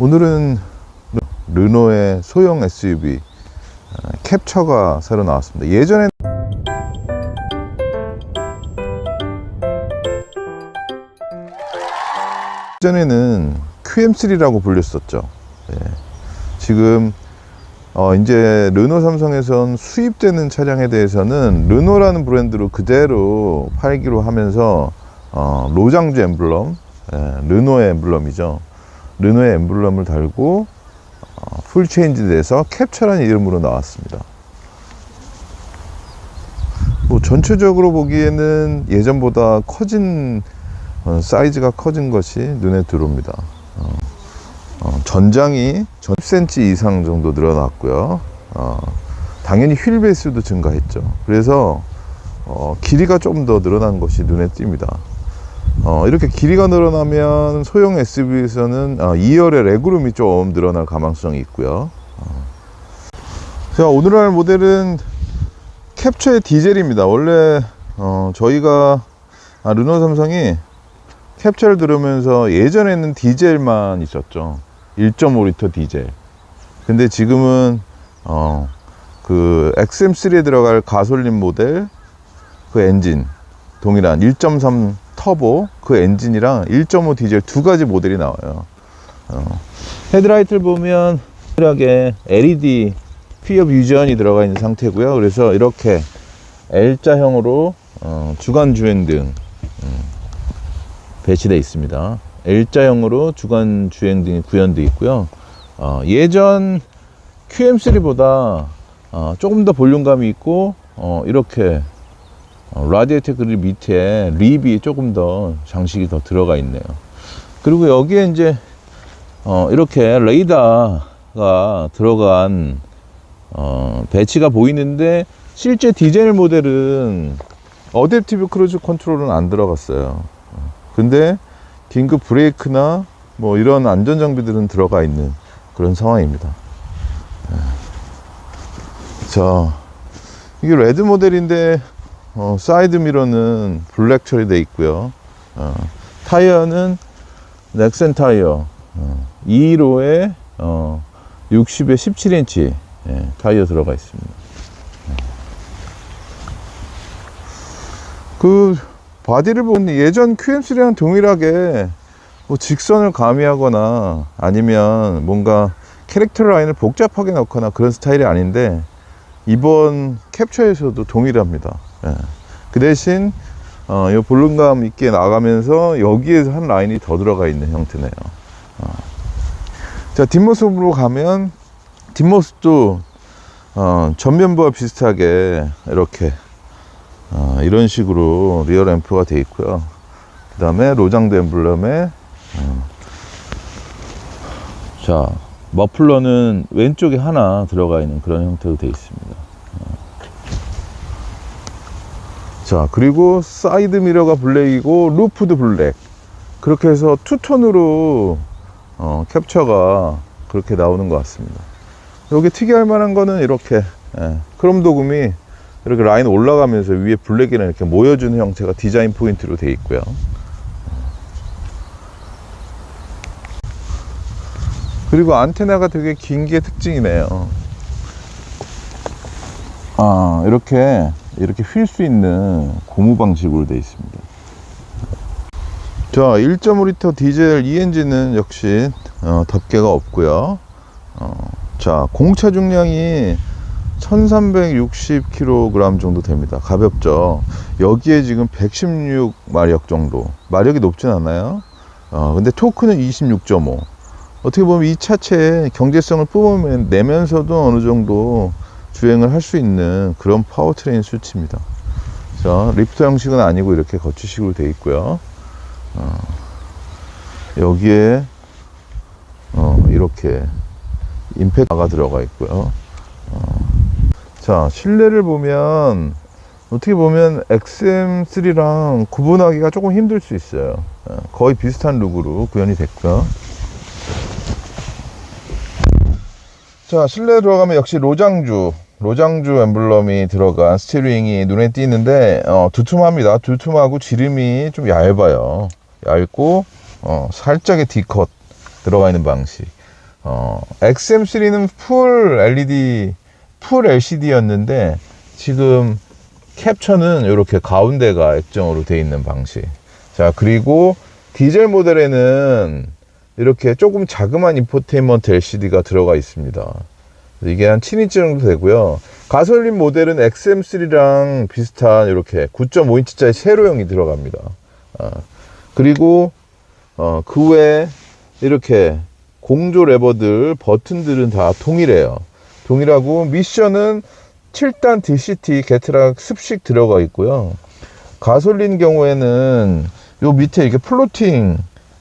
오늘은 르노의 소형 SUV 어, 캡처가 새로 나왔습니다. 예전에 예전에는 QM3라고 불렸었죠. 예. 지금 어, 이제 르노 삼성에선 수입되는 차량에 대해서는 르노라는 브랜드로 그대로 팔기로 하면서 어, 로장주 엠블럼, 예, 르노의 엠블럼이죠. 르노의 엠블럼을 달고 어, 풀 체인지 돼서 캡처라는 이름으로 나왔습니다. 뭐 전체적으로 보기에는 예전보다 커진 어, 사이즈가 커진 것이 눈에 들어옵니다. 어, 어, 전장이 10cm 이상 정도 늘어났고요. 어, 당연히 휠 베이스도 증가했죠. 그래서 어, 길이가 좀 더 늘어난 것이 눈에 띕니다. 어, 이렇게 길이가 늘어나면 소형 SUV에서는 어, 2열의 레그룸이 좀 늘어날 가망성이 있고요. 어. 자, 오늘날 모델은 캡처의 디젤입니다. 원래 어, 저희가 아, 르노 삼성이 캡처를 들으면서 예전에는 디젤만 있었죠. 1.5리터 디젤. 근데 지금은 어, 그 XM3에 들어갈 가솔린 모델 그 엔진 동일한 1.3 터보 그 엔진이랑 1.5 디젤 두 가지 모델이 나와요. 어, 헤드라이트를 보면 확실하게 LED 피업 유전이 들어가 있는 상태고요. 그래서 이렇게 L자형으로 어, 주간 주행등 음, 배치되어 있습니다. L자형으로 주간 주행등이 구현되어 있고요. 어, 예전 QM3보다 어, 조금 더 볼륨감이 있고 어, 이렇게 어, 라디에이터 그릴 밑에 립이 조금 더 장식이 더 들어가 있네요. 그리고 여기에 이제 어, 이렇게 레이더가 들어간 어, 배치가 보이는데 실제 디젤 모델은 어댑티브 크루즈 컨트롤은 안 들어갔어요. 어, 근데 긴급 브레이크나 뭐 이런 안전 장비들은 들어가 있는 그런 상황입니다. 예. 자, 이게 레드 모델인데 어, 사이드 미러는 블랙 처리되어 있고요. 어, 타이어는 넥센 타이어 어, 2호에 어, 60에 17인치 예, 타이어 들어가 있습니다. 그 바디를 보면 예전 QM3랑 동일하게 뭐 직선을 가미하거나 아니면 뭔가 캐릭터 라인을 복잡하게 넣거나 그런 스타일이 아닌데 이번 캡처에서도 동일합니다. 예. 그 대신 어, 이 볼륨감 있게 나가면서 여기에서 한 라인이 더 들어가 있는 형태네요. 어. 자 뒷모습으로 가면 뒷모습도 어, 전면부와 비슷하게 이렇게 어, 이런 식으로 리어 램프가 되어 있고요. 그 다음에 로장드 엠블럼에 어, 자 머플러는 왼쪽에 하나 들어가 있는 그런 형태로 되어 있습니다. 어. 자 그리고 사이드 미러가 블랙이고 루프도 블랙 그렇게 해서 투톤으로 어, 캡처가 그렇게 나오는 것 같습니다. 여기 특이할 만한 거는 이렇게 예, 크롬 도금이 이렇게 라인 올라가면서 위에 블랙이랑 이렇게 모여주는 형태가 디자인 포인트로 되어 있고요. 그리고 안테나가 되게 긴 게 특징이네요. 아, 이렇게, 이렇게 휠 수 있는 고무 방식으로 되어 있습니다. 자, 1.5리터 디젤 E 엔진은 역시, 어, 덮개가 없고요 어, 자, 공차 중량이 1360kg 정도 됩니다. 가볍죠. 여기에 지금 116마력 정도. 마력이 높진 않아요. 어, 근데 토크는 26.5. 어떻게 보면 이 차체의 경제성을 뿜어내면서도 어느 정도 주행을 할 수 있는 그런 파워트레인 수치입니다. 자, 리프트 형식은 아니고 이렇게 거치식으로 되어 있고요. 어, 여기에 어, 이렇게 임팩트가 들어가 있고요. 어, 자, 실내를 보면 어떻게 보면 XM3랑 구분하기가 조금 힘들 수 있어요. 어, 거의 비슷한 룩으로 구현이 됐고요. 자, 실내 들어가면 역시 로장주, 로장주 엠블럼이 들어간 스티어링이 눈에 띄는데, 어, 두툼합니다. 두툼하고 지름이 좀 얇아요. 얇고, 어, 살짝의 D컷 들어가 있는 방식. 어, XM3는 풀 LED, 풀 LCD였는데 지금 캡처는 이렇게 가운데가 액정으로 되어 있는 방식. 자, 그리고 디젤 모델에는 이렇게 조금 자그마한 인포테인먼트 LCD가 들어가 있습니다. 이게 한 7인치 정도 되고요. 가솔린 모델은 XM3랑 비슷한 이렇게 9.5인치짜리 세로형이 들어갑니다. 어, 그리고 어, 그 외에 이렇게 공조 레버들, 버튼들은 다 동일해요. 동일하고 미션은 7단 DCT 게트락 습식 들어가 있고요. 가솔린 경우에는 요 밑에 이렇게 플로팅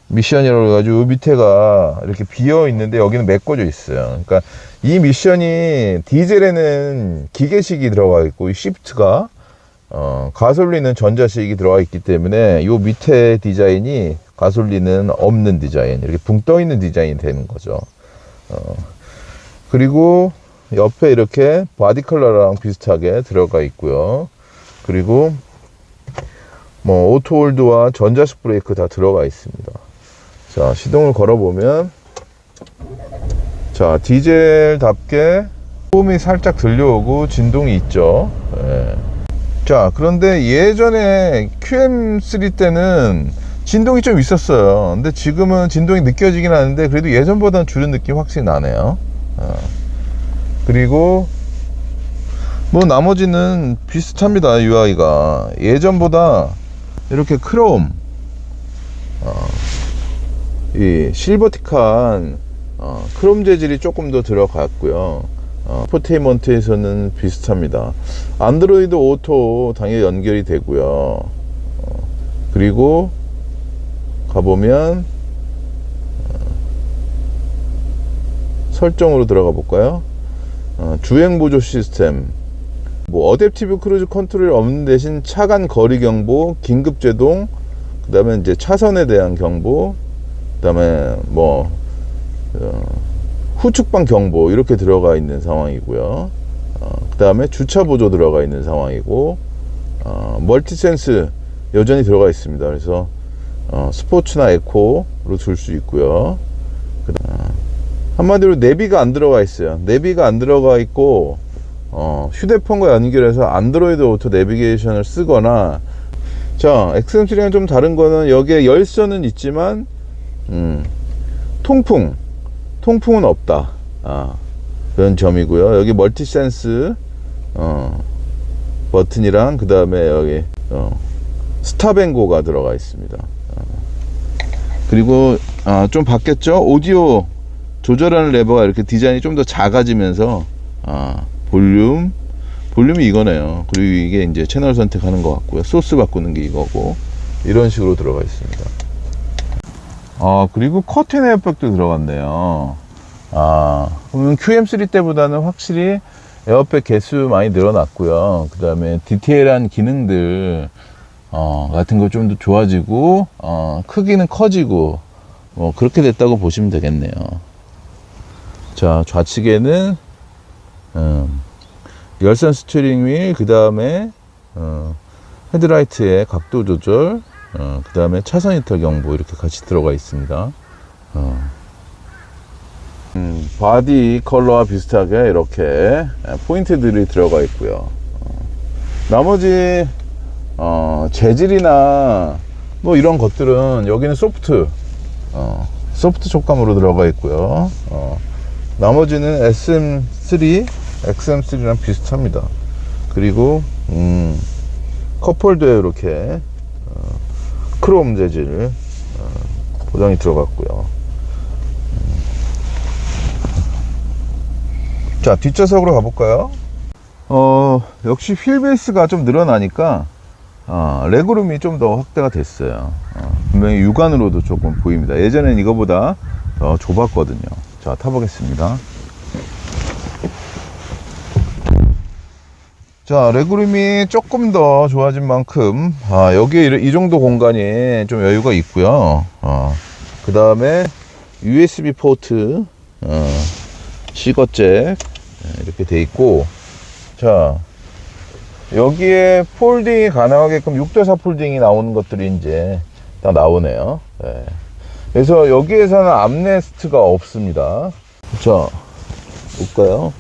미션이라고 해가지고 요 밑에가 이렇게 비어 있는데 여기는 메꿔져 있어요. 그러니까 이 미션이 디젤에는 기계식이 들어가 있고 이 시프트가 어, 가솔린은 전자식이 들어가 있기 때문에 요 밑에 디자인이 가솔린은 없는 디자인 이렇게 붕 떠 있는 디자인이 되는 거죠. 어, 그리고 옆에 이렇게 바디 컬러랑 비슷하게 들어가 있고요. 그리고 뭐 오토홀드와 전자식 브레이크 다 들어가 있습니다. 자 시동을 걸어 보면 자 디젤답게 소음이 살짝 들려오고 진동이 있죠. 예. 자 그런데 예전에 QM3 때는 진동이 좀 있었어요. 근데 지금은 진동이 느껴지긴 하는데 그래도 예전보다는 줄은 느낌 확실히 나네요. 어. 그리고 뭐 나머지는 비슷합니다 UI가 예전보다 이렇게 크롬 어, 이 실버틱한 어, 크롬 재질이 조금 더 들어갔고요. 어, 포테이먼트에서는 비슷합니다. 안드로이드 오토 당연히 연결이 되고요. 어, 그리고 가보면 어, 설정으로 들어가 볼까요? 어, 주행 보조 시스템. 뭐 어댑티브 크루즈 컨트롤이 없는 대신 차간 거리 경보, 긴급 제동, 그다음에 이제 차선에 대한 경보, 그다음에 뭐 어, 후측방 경보 이렇게 들어가 있는 상황이고요. 어, 그다음에 주차 보조 들어가 있는 상황이고 어, 멀티센스 여전히 들어가 있습니다. 그래서 어, 스포츠나 에코로 줄 수 있고요. 그다음 한마디로 내비가 안 들어가 있어요. 내비가 안 들어가 있고 어, 휴대폰과 연결해서 안드로이드 오토 내비게이션을 쓰거나 자 XM3랑 좀 다른 거는 여기에 열선은 있지만 음, 통풍. 통풍은 없다. 아, 그런 점이고요. 여기 멀티센스 어, 버튼이랑 그 다음에 여기 어, 스탑앤고가 들어가 있습니다. 어. 그리고 아, 좀 바뀌었죠? 오디오 조절하는 레버가 이렇게 디자인이 좀 더 작아지면서 아, 볼륨 볼륨이 이거네요. 그리고 이게 이제 채널 선택하는 것 같고요. 소스 바꾸는 게 이거고 이런 식으로 들어가 있습니다 아 그리고 커튼 에어백도 들어갔네요. 아 그러면 QM3 때보다는 확실히 에어백 개수 많이 늘어났고요. 그 다음에 디테일한 기능들 어, 같은 거 좀 더 좋아지고 어, 크기는 커지고 뭐 그렇게 됐다고 보시면 되겠네요. 자 좌측에는 음, 열선 스티링 휠, 그 다음에 어, 헤드라이트의 각도 조절, 어, 그 다음에 차선 이탈 경보 이렇게 같이 들어가 있습니다. 어. 음, 바디 컬러와 비슷하게 이렇게 포인트들이 들어가 있고요. 어, 나머지 어, 재질이나 뭐 이런 것들은 여기는 소프트, 어, 소프트 촉감으로 들어가 있고요. 어, 나머지는 SM3, XM3랑 비슷합니다. 그리고 음, 컵홀더에 이렇게 어, 크롬 재질 어, 포장이 들어갔고요. 음. 자 뒷좌석으로 가볼까요? 어 역시 휠 베이스가 좀 늘어나니까 어, 레그룸이 좀 더 확대가 됐어요. 어, 분명히 육안으로도 조금 보입니다. 예전엔 이거보다 더 좁았거든요. 자 타보겠습니다. 자, 레그룸이 조금 더 좋아진 만큼, 아, 여기에 이- 이 정도 공간이 좀 여유가 있고요. 어, 그 다음에 USB 포트, 어, 시거잭, 네, 이렇게 돼 있고, 자, 여기에 폴딩이 가능하게끔 6대4 폴딩이 나오는 것들이 이제 다 나오네요. 네. 그래서 여기에서는 암레스트가 없습니다. 자, 볼까요?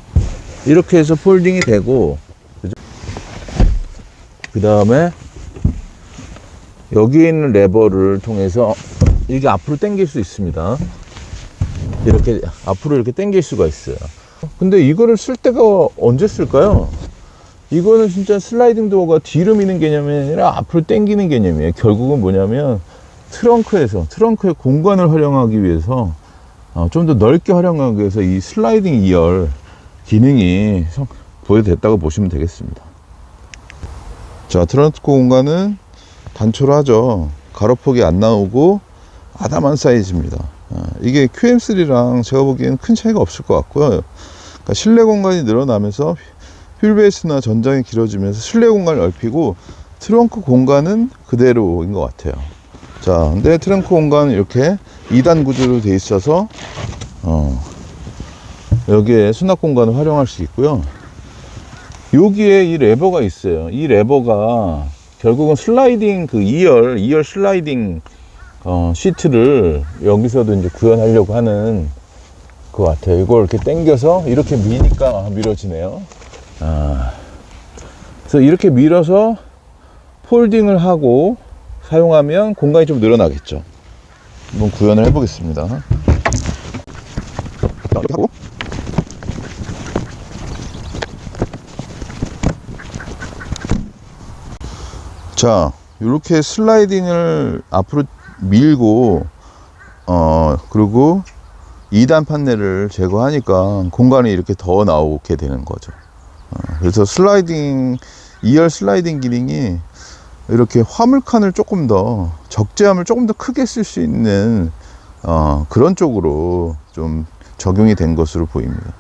이렇게 해서 폴딩이 되고, 그 다음에 여기 있는 레버를 통해서 이게 앞으로 당길 수 있습니다. 이렇게 앞으로 이렇게 당길 수가 있어요. 근데 이거를 쓸 때가 언제 쓸까요? 이거는 진짜 슬라이딩 도어가 뒤로 미는 개념이 아니라 앞으로 당기는 개념이에요. 결국은 뭐냐면 트렁크에서 트렁크의 공간을 활용하기 위해서 어, 좀더 넓게 활용하기 위해서 이 슬라이딩 2열 기능이 성- 보여됐다고 보시면 되겠습니다. 자, 트렁크 공간은 단초로 하죠. 가로폭이 안 나오고 아담한 사이즈입니다. 아, 이게 QM3랑 제가 보기에는 큰 차이가 없을 것 같고요. 그러니까 실내 공간이 늘어나면서 휠베이스나 전장이 길어지면서 실내 공간을 넓히고 트렁크 공간은 그대로인 것 같아요. 자, 근데 트렁크 공간은 이렇게 2단 구조로 돼 있어서 어, 여기에 수납 공간을 활용할 수 있고요. 여기에 이 레버가 있어요. 이 레버가 결국은 슬라이딩 그 2열, 2열 슬라이딩 어, 시트를 여기서도 이제 구현하려고 하는 것 같아요. 이걸 이렇게 당겨서 이렇게 미니까 밀어지네요. 아, 그래서 이렇게 밀어서 폴딩을 하고 사용하면 공간이 좀 늘어나겠죠. 한번 구현을 해보겠습니다. 하고 자, 이렇게 슬라이딩을 앞으로 밀고, 어, 그리고 2단 판넬을 제거하니까 공간이 이렇게 더 나오게 되는 거죠. 어, 그래서 슬라이딩, 2열 슬라이딩 기능이 이렇게 화물칸을 조금 더, 적재함을 조금 더 크게 쓸 수 있는, 어, 그런 쪽으로 좀 적용이 된 것으로 보입니다.